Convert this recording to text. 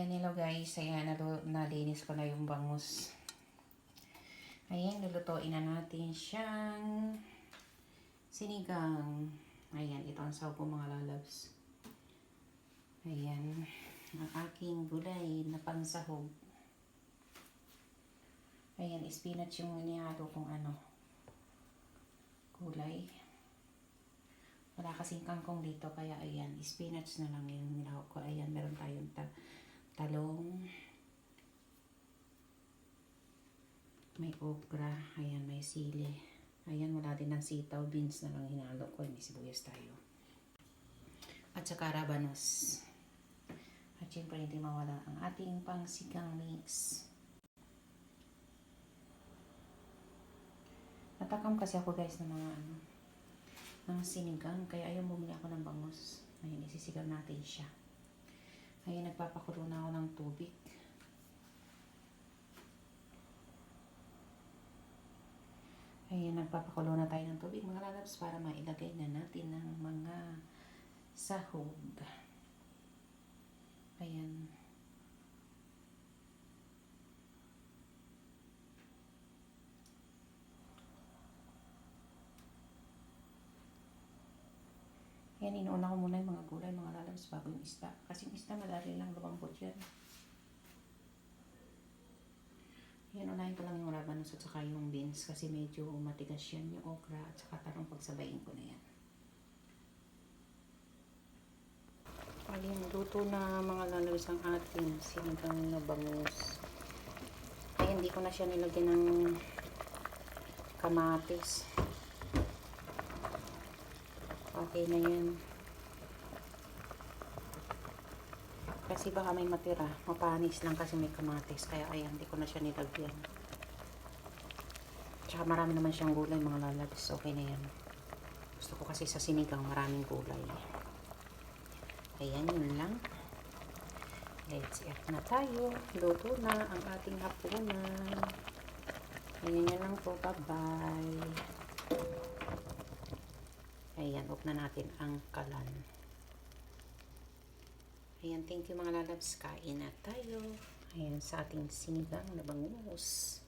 Ayan, hello guys. Ayan, nalinis ko na yung bangus. Ayan, lulutuin na natin siyang sinigang. Ayan, ito ang sahog ko mga lalabs. Ayan, ang aking gulay na pansahog. Ayan, spinach yung inihalo kong ano, gulay. Wala kasing kangkong dito, kaya ayan, spinach na lang yung nilahok ko. Ayan, meron tayong May okra, ayan, may sili. Ayan, wala din ng sitaw, beans na lang hinalo ko, may sibuyas tayo. At saka rabanos. At syempre, hindi mawala ang ating pangsigang mix. Natakam kasi ako guys ng mga ano, ng sinigang. Kaya ayaw bumili ako ng bangus. Ayun, isisigaw natin siya. Ayun, nagpapakulo na ako ng tubig. Ayun, nagpapakulo na tayo ng tubig mga lalabs para mailagay na natin ng mga sahog. Ayan. Yan, inuuna ko muna yung mga gulay, mga lalabs bago yung isda. Kasi yung isda madali lang lumambot yan. Yan, unahin ko lang yung rabanos at saka yung beans kasi medyo matigas yan yung okra at saka tarong pagsabayin ko na yan. Ayun, luto na mga lalabs ang ating sinigang na bangus. Ay, hindi ko na siya nilagyan ng kamatis. Okay na yan. Kasi baka may matira. Mapanis lang kasi may kamatis. Kaya ayan, hindi ko na siya nilagyan. Tsaka marami naman siyang gulay mga lalabs. Okay na yan. Gusto ko kasi sa sinigang maraming gulay. Ayan, yun lang. Let's eat na tayo. Luto na ang ating hapunan. Ayan yan lang po. Bye-bye. Ayan, off na natin ang kalan. Ayan, thank you mga lalabs. Kain na tayo. Ayan, sa ating sinigang na bangus.